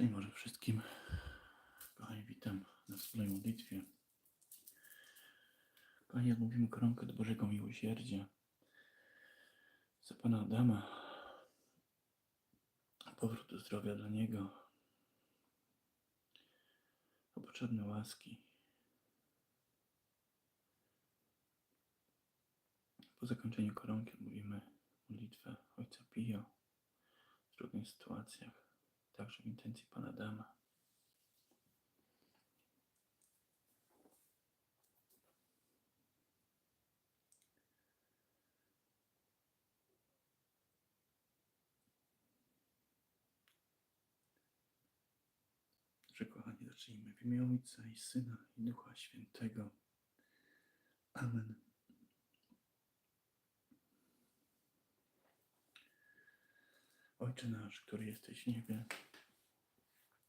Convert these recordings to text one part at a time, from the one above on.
Szczęść Boże wszystkim. Kochani, witam na wspólnej modlitwie. Kochani, odmówimy koronkę do Bożego Miłosierdzia za Pana Adama, powrót do zdrowia dla Niego, o potrzebne łaski. Po zakończeniu koronki odmówimy modlitwę Ojca Pio w trudnych sytuacjach, także intencji Pana Adama. Że kochani, zacznijmy w imię Ojca i Syna i Ducha Świętego. Amen. Ojcze nasz, który jesteś w niebie,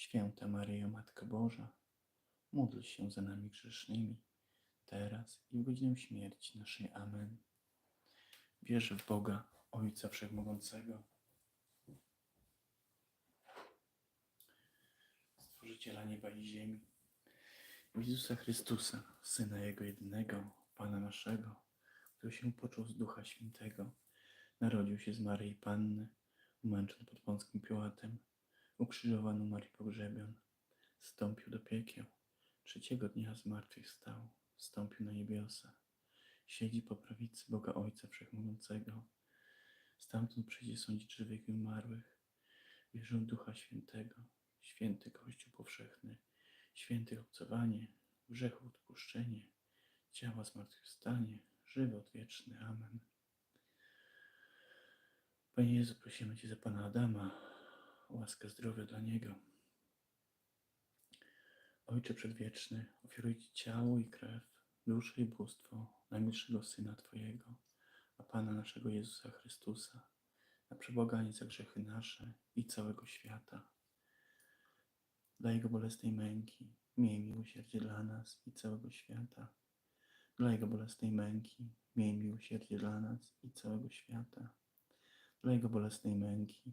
Święta Maryjo, Matka Boża, módl się za nami grzesznymi, teraz i w godzinę śmierci naszej. Amen. Wierzę w Boga, Ojca Wszechmogącego, Stworzyciela nieba i ziemi, w Jezusa Chrystusa, Syna Jego jedynego, Pana naszego, który się począł z Ducha Świętego, narodził się z Maryi Panny, umęczon pod Pąckim Piłatem, ukrzyżowany Marii pogrzebion, wstąpił do piekieł, trzeciego dnia zmartwychwstał, wstąpił na niebiosa, siedzi po prawicy Boga Ojca Wszechmogącego, stamtąd przyjdzie sądzić żywych i umarłych, wierzę Ducha Świętego, święty Kościół powszechny, święte obcowanie, grzechu odpuszczenie, ciała zmartwychwstanie, żywot wieczny. Amen. Panie Jezu, prosimy Cię za Pana Adama, łaskę zdrowia dla Niego. Ojcze Przedwieczny, ofiaruję Ci ciało i krew, duszę i bóstwo najmilszego Syna Twojego, a Pana naszego Jezusa Chrystusa, na przebłaganie za grzechy nasze i całego świata. Dla Jego bolesnej męki, miej miłosierdzie dla nas i całego świata. Dla Jego bolesnej męki, miej miłosierdzie dla nas i całego świata. Dla Jego bolesnej męki,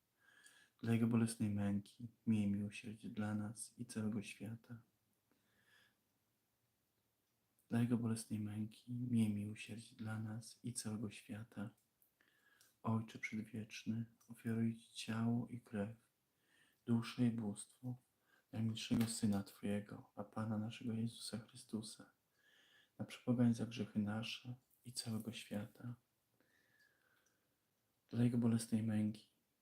Dla Jego bolesnej męki, miej miłosierdzie dla nas i całego świata. Dla Jego bolesnej męki, miej miłosierdzie dla nas i całego świata. Ojcze Przedwieczny, ofiaruję Ci ciało i krew, duszę i bóstwo najmilszego Syna Twojego, a Pana naszego Jezusa Chrystusa, na przepłaganie za grzechy nasze i całego świata. Dla Jego bolesnej męki,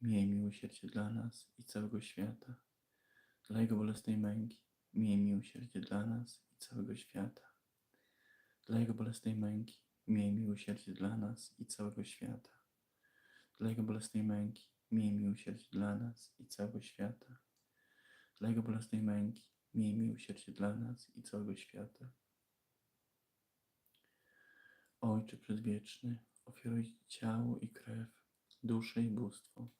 miej miłosierdzie dla nas i całego świata. Dla Jego bolesnej męki, miej miłosierdzie dla nas i całego świata. Dla Jego bolesnej męki, miej miłosierdzie dla nas i całego świata. Dla Jego bolesnej męki, miej miłosierdzie dla nas i całego świata. Dla Jego bolesnej męki, miej miłosierdzie dla nas i całego świata. Ojcze Przedwieczny, ofiaruję Ci ciało i krew, duszę i bóstwo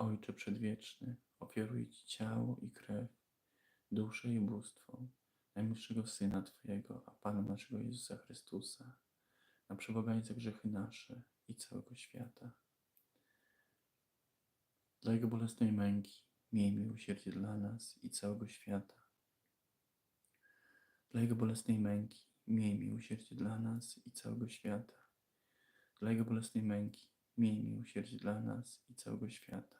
Ojcze Przedwieczny, ofiaruję Ci ciało i krew, duszę i bóstwo najmilszego Syna Twojego, a Pana naszego Jezusa Chrystusa, na przeboganie za grzechy nasze i całego świata. Dla Jego bolesnej męki miej miłosierdzie dla nas i całego świata. Dla Jego bolesnej męki miej miłosierdzie dla nas i całego świata. Dla Jego bolesnej męki miej miłosierdzie dla nas i całego świata.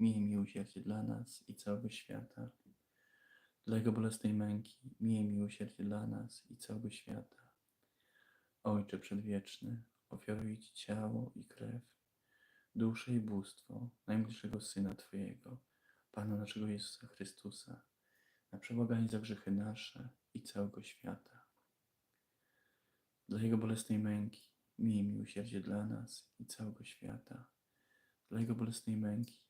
miej miłosierdzie dla nas i całego świata. Dla Jego bolesnej męki miej miłosierdzie dla nas i całego świata. Ojcze Przedwieczny, ofiaruję Ci ciało i krew, duszę i bóstwo najmilszego Syna Twojego, Pana naszego Jezusa Chrystusa, na przebłaganie za grzechy nasze i całego świata. Dla Jego bolesnej męki miej miłosierdzie dla nas i całego świata. Dla Jego bolesnej męki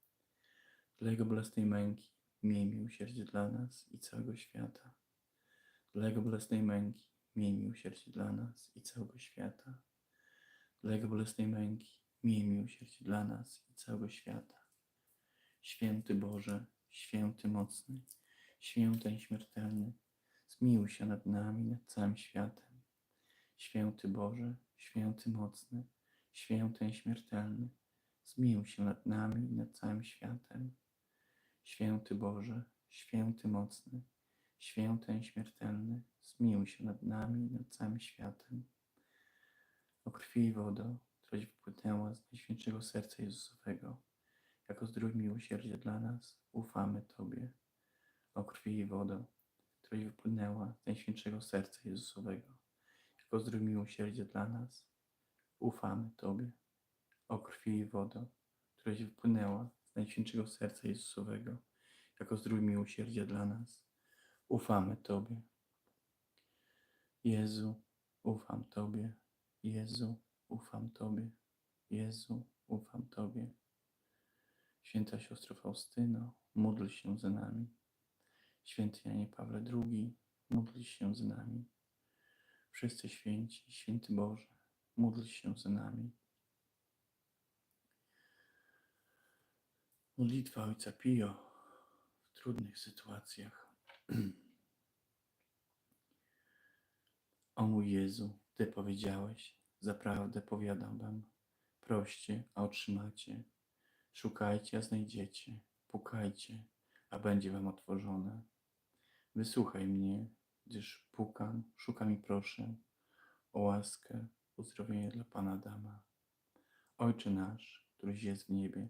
Dla Jego bolesnej męki miej miłosierdzie dla nas i całego świata. Dla Jego bolesnej męki miej miłosierdzie dla nas i całego świata. Dla Jego bolesnej męki miej miłosierdzie dla nas i całego świata. Święty Boże, święty mocny, święty nieśmiertelny, zmiłuj się nad nami, nad całym światem. Święty Boże, święty mocny, święty nieśmiertelny, zmiłuj się nad nami nad całym światem. Święty Boże, święty mocny, święty nieśmiertelny, zmiłuj się nad nami i nad całym światem. O krwi i wodo, któraś wypłynęła z Najświętszego Serca Jezusowego, jako zdrój miłosierdzia dla nas, ufamy Tobie. O krwi i wodo, któraś wypłynęła z Najświętszego Serca Jezusowego, jako zdrój miłosierdzia dla nas, ufamy Tobie. O krwi i wodo, któraś wypłynęła Najświętszego Serca Jezusowego, jako zdrój miłosierdzia dla nas, ufamy Tobie. Jezu, ufam Tobie. Jezu, ufam Tobie. Jezu, ufam Tobie. Święta siostro Faustyno, módl się za nami. Święty Janie Pawle II, módl się za nami. Wszyscy święci, święty Boże, módl się za nami. Modlitwa Ojca Pio w trudnych sytuacjach. O mój Jezu, Ty powiedziałeś, zaprawdę powiadam Wam, proście, a otrzymacie, szukajcie, a znajdziecie, pukajcie, a będzie Wam otworzone. Wysłuchaj mnie, gdyż pukam, szukam i proszę o łaskę, uzdrowienie dla Pana Adama. Ojcze nasz, któryś jest w niebie,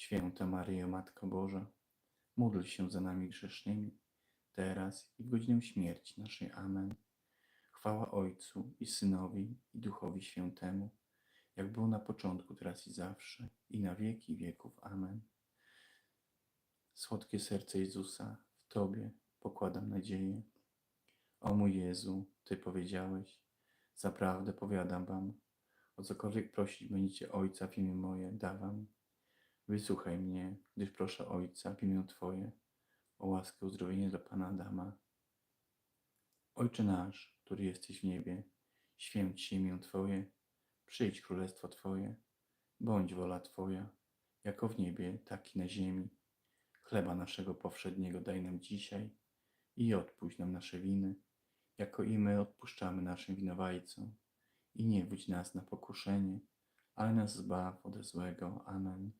Święta Maryjo, Matko Boża, módl się za nami grzesznymi, teraz i w godzinę śmierci naszej. Amen. Chwała Ojcu i Synowi i Duchowi Świętemu, jak było na początku, teraz i zawsze, i na wieki wieków. Amen. Słodkie serce Jezusa, w Tobie pokładam nadzieję. O mój Jezu, Ty powiedziałeś, zaprawdę powiadam Wam, o cokolwiek prosić będziecie Ojca w imię moje, dawam. Wysłuchaj mnie, gdyż proszę Ojca w imię Twoje, o łaskę uzdrowienie dla Pana Adama. Ojcze nasz, który jesteś w niebie, święć się imię Twoje, przyjdź królestwo Twoje, bądź wola Twoja, jako w niebie, tak i na ziemi. Chleba naszego powszedniego daj nam dzisiaj i odpuść nam nasze winy, jako i my odpuszczamy naszym winowajcom. I nie wódź nas na pokuszenie, ale nas zbaw ode złego. Amen.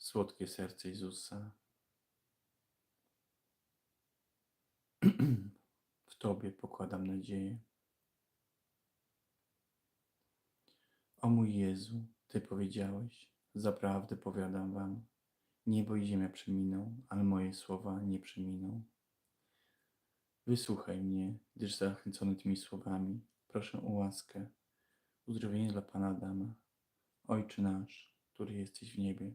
Słodkie serce Jezusa, w Tobie pokładam nadzieję. O mój Jezu, Ty powiedziałeś, zaprawdę powiadam Wam, niebo i ziemia przeminą, ale moje słowa nie przeminą. Wysłuchaj mnie, gdyż zachęcony tymi słowami, proszę o łaskę, uzdrowienie dla Pana Adama. Ojcze nasz, który jesteś w niebie,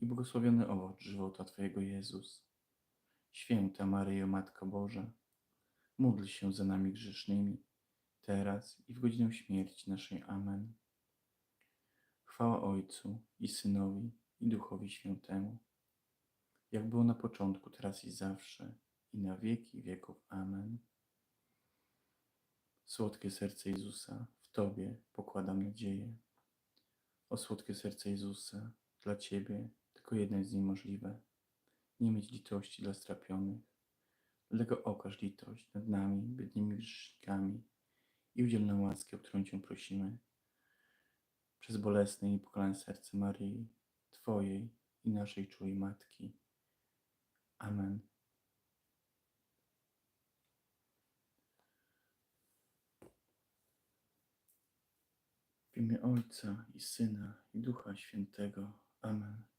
i błogosławiony owoc żywota Twojego Jezus. Święta Maryjo, Matko Boża, módl się za nami grzesznymi, teraz i w godzinę śmierci naszej. Amen. Chwała Ojcu i Synowi i Duchowi Świętemu, jak było na początku, teraz i zawsze, i na wieki wieków. Amen. Słodkie serce Jezusa, w Tobie pokładam nadzieję. O słodkie serce Jezusa, dla Ciebie tylko jedno jest niemożliwe. Nie mieć litości dla strapionych. Dlatego okaż litość nad nami, biednymi grzesznikami i udziel nam łaski, o którą Cię prosimy. Przez bolesne i niepokalane serce Maryi, Twojej i naszej czułej Matki. Amen. W imię Ojca i Syna i Ducha Świętego. Amen.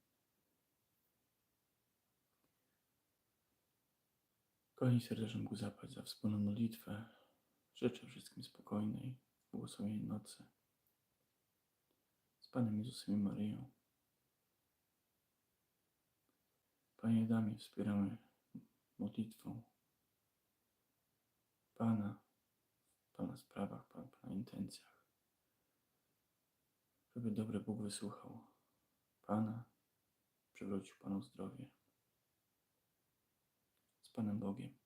Kochani, serdecznie zapać za wspólną modlitwę. Życzę wszystkim spokojnej, błogosławionej nocy. Z Panem Jezusem i Maryją. Panie Damie, wspieramy modlitwą Pana, w Pana sprawach, Pana, Pana intencjach. Żeby dobry Bóg wysłuchał Pana, przywrócił Panu zdrowie. Z Panem Bogiem.